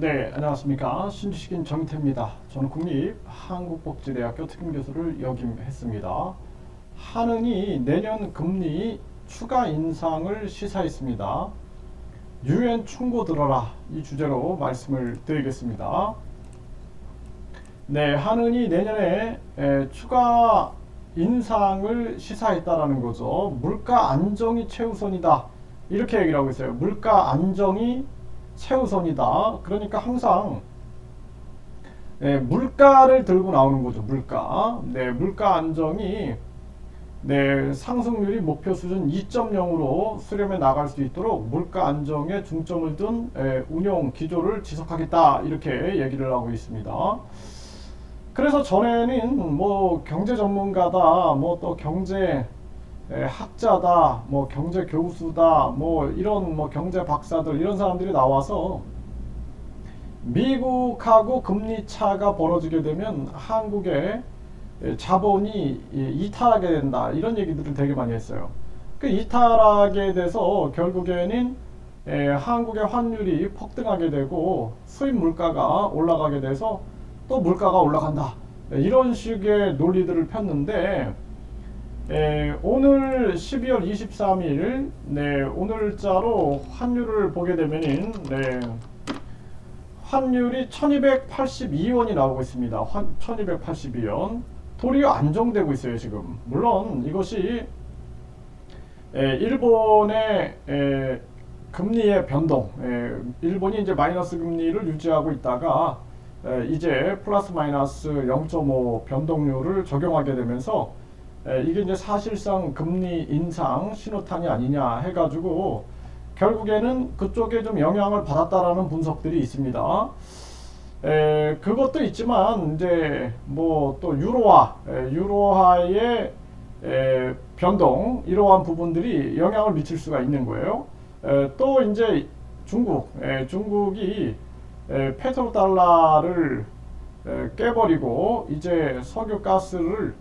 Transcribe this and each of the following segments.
네, 안녕하십니까. 신지식인 정태입니다. 저는 국립 한국복지대학교 특임교수를 역임했습니다. 한은이 내년 금리 추가 인상을 시사했습니다. 유엔 충고 들어라 이 주제로 말씀을 드리겠습니다. 네, 한은이 내년에 에, 추가 인상을 시사했다라는 거죠. 물가 안정이 최우선이다. 이렇게 얘기를 하고 있어요. 물가 안정이 최우선이다. 그러니까 항상 네, 물가를 들고 나오는 거죠. 물가. 네, 물가 안정이 네, 상승률이 목표 수준 2.0으로 수렴해 나갈 수 있도록 물가 안정에 중점을 둔 에, 운용 기조를 지속하겠다. 이렇게 얘기를 하고 있습니다. 그래서 전에는 뭐 경제 전문가다, 뭐 또 경제 에, 학자다, 뭐 경제 교수다, 뭐 이런 뭐 경제 박사들 이런 사람들이 나와서 미국하고 금리 차가 벌어지게 되면 한국의 에, 자본이 이- 이탈하게 된다 이런 얘기들을 되게 많이 했어요. 그 이탈하게 돼서 결국에는 에, 한국의 환율이 폭등하게 되고 수입 물가가 올라가게 돼서 또 물가가 올라간다 에, 이런 식의 논리들을 폈는데 에, 오늘 12월 23일 네 오늘자로 환율을 보게 되면은 네 환율이 1282원이 나오고 있습니다. 환 1282원. 도리어 안정되고 있어요, 지금. 물론 이것이 에, 일본의 에, 금리의 변동, 에, 일본이 이제 마이너스 금리를 유지하고 있다가 에, 이제 플러스 마이너스 0.5 변동률을 적용하게 되면서 에, 이게 이제 사실상 금리 인상 신호탄이 아니냐 해가지고 결국에는 그쪽에 좀 영향을 받았다라는 분석들이 있습니다. 에, 그것도 있지만 이제 뭐 또 유로화, 에, 유로화의 에, 변동 이러한 부분들이 영향을 미칠 수가 있는 거예요. 에, 또 이제 중국, 에, 중국이 에, 페트로 달러를 에, 깨버리고 이제 석유 가스를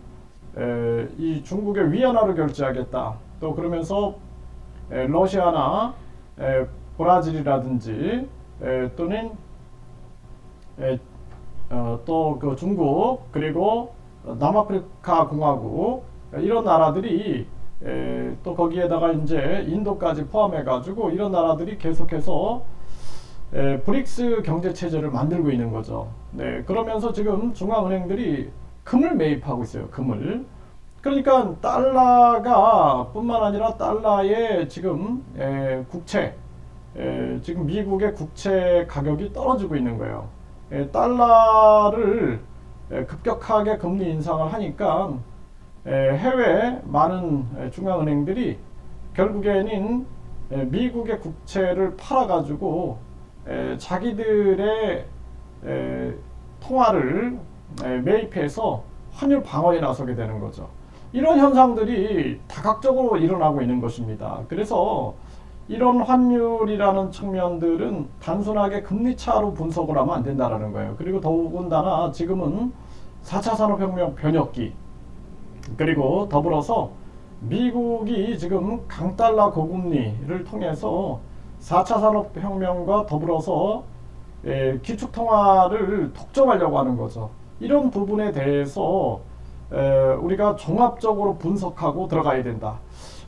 에, 이 중국의 위안화로 결제하겠다. 또 그러면서 에, 러시아나 에, 브라질이라든지 에, 또는 어, 또그 중국 그리고 남아프리카 공화국 이런 나라들이 에, 또 거기에다가 이제 인도까지 포함해 가지고 이런 나라들이 계속해서 에, 브릭스 경제 체제를 만들고 있는 거죠. 네, 그러면서 지금 중앙은행들이 금을 매입하고 있어요. 금을. 그러니까 달러가 뿐만 아니라 달러의 지금 에, 국채 에, 지금 미국의 국채 가격이 떨어지고 있는 거예요. 에, 달러를 에, 급격하게 금리 인상을 하니까 에, 해외 많은 에, 중앙은행들이 결국에는 에, 미국의 국채를 팔아가지고 에, 자기들의 에, 통화를 에, 매입해서 환율 방어에 나서게 되는 거죠. 이런 현상들이 다각적으로 일어나고 있는 것입니다. 그래서 이런 환율이라는 측면들은 단순하게 금리 차로 분석을 하면 안 된다라는 거예요. 그리고 더군다나 지금은 4차 산업혁명 변혁기 그리고 더불어서 미국이 지금 강달러 고금리를 통해서 4차 산업혁명과 더불어서 에, 기축통화를 독점하려고 하는 거죠. 이런 부분에 대해서 에, 우리가 종합적으로 분석하고 들어가야 된다.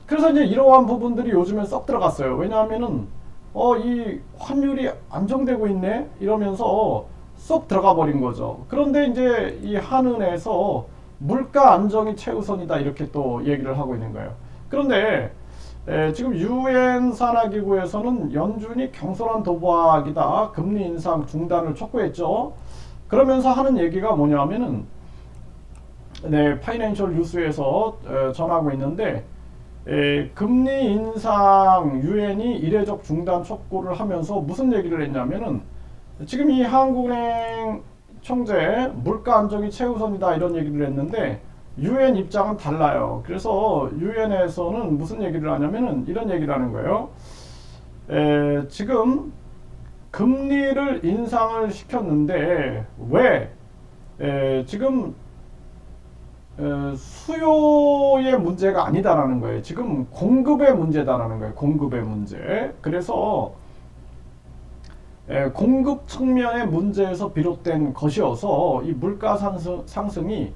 그래서 이제 이러한 부분들이 요즘에 썩 들어갔어요. 왜냐하면은 어 이 환율이 안정되고 있네 이러면서 쏙 들어가 버린 거죠. 그런데 이제 이 한은에서 물가 안정이 최우선이다 이렇게 또 얘기를 하고 있는 거예요. 그런데 에, 지금 유엔 산하기구에서는 연준이 경솔한 도박이다 금리 인상 중단을 촉구했죠. 그러면서 하는 얘기가 뭐냐면은 네 파이낸셜 뉴스에서 에, 전하고 있는데 에, 금리 인상 유엔이 이례적 중단 촉구를 하면서 무슨 얘기를 했냐면은 지금 이 한국은행 총재 물가 안정이 최우선이다 이런 얘기를 했는데 유엔 입장은 달라요. 그래서 유엔에서는 무슨 얘기를 하냐면은 이런 얘기를 하는 거예요. 에, 지금 금리를 인상을 시켰는데 왜 에, 지금 에, 수요의 문제가 아니다라는 거예요. 지금 공급의 문제다라는 거예요. 공급의 문제. 그래서 에, 공급 측면의 문제에서 비롯된 것이어서 이 물가 상승, 상승이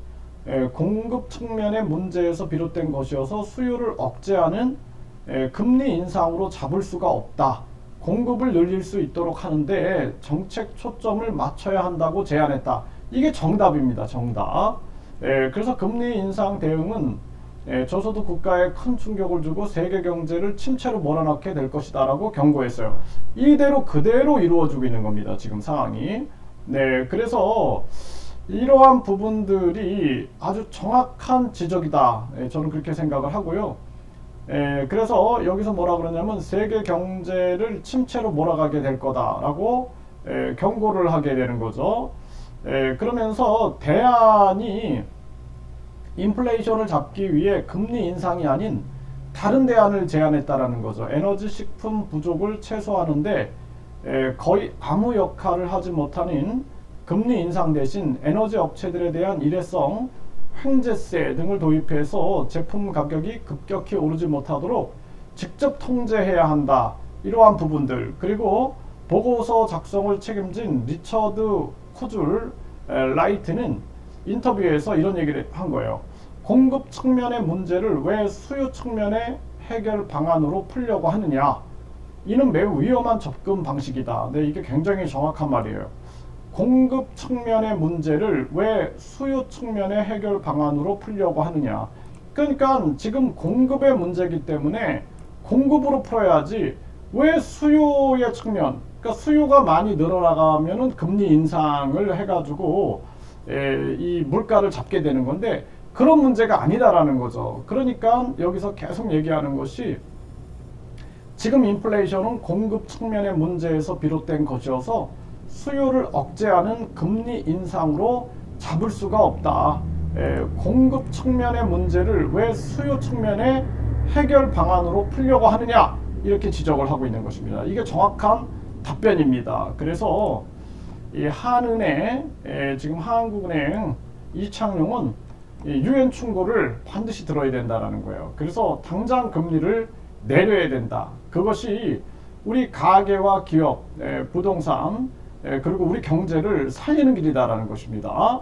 에, 공급 측면의 문제에서 비롯된 것이어서 수요를 억제하는 에, 금리 인상으로 잡을 수가 없다. 공급을 늘릴 수 있도록 하는데 정책 초점을 맞춰야 한다고 제안했다. 이게 정답입니다. 정답. 에, 그래서 금리 인상 대응은 에, 저소득 국가에 큰 충격을 주고 세계 경제를 침체로 몰아넣게 될 것이다라고 경고했어요. 이대로 그대로 이루어지고 있는 겁니다. 지금 상황이. 네, 그래서 이러한 부분들이 아주 정확한 지적이다. 예, 저는 그렇게 생각을 하고요. 예, 그래서 여기서 뭐라 그러냐면 세계 경제를 침체로 몰아가게 될 거다라고 예, 경고를 하게 되는 거죠. 예, 그러면서 대안이 인플레이션을 잡기 위해 금리 인상이 아닌 다른 대안을 제안했다라는 거죠. 에너지 식품 부족을 최소화하는데 에, 거의 아무 역할을 하지 못하는 금리 인상 대신 에너지 업체들에 대한 일회성 횡재세 등을 도입해서 제품 가격이 급격히 오르지 못하도록 직접 통제해야 한다. 이러한 부분들 그리고 보고서 작성을 책임진 리처드 에, 라이트는 인터뷰에서 이런 얘기를 한 거예요. 공급 측면의 문제를 왜 수요 측면의 해결 방안으로 풀려고 하느냐? 이는 매우 위험한 접근 방식이다. 네, 이게 굉장히 정확한 말이에요. 공급 측면의 문제를 왜 수요 측면의 해결 방안으로 풀려고 하느냐? 그러니까 지금 공급의 문제이기 때문에 공급으로 풀어야지 왜 수요의 측면, 그러니까 수요가 많이 늘어나가면은 금리 인상을 해가지고 에, 이 물가를 잡게 되는 건데 그런 문제가 아니다라는 거죠. 그러니까 여기서 계속 얘기하는 것이 지금 인플레이션은 공급 측면의 문제에서 비롯된 것이어서 수요를 억제하는 금리 인상으로 잡을 수가 없다. 에, 공급 측면의 문제를 왜 수요 측면의 해결 방안으로 풀려고 하느냐 이렇게 지적을 하고 있는 것입니다. 이게 정확한 답변입니다. 그래서 이 한은행 에, 지금 한국은행 이창용은 이 유엔 충고를 반드시 들어야 된다라는 거예요. 그래서 당장 금리를 내려야 된다. 그것이 우리 가계와 기업, 에, 부동산 에, 그리고 우리 경제를 살리는 길이다라는 것입니다.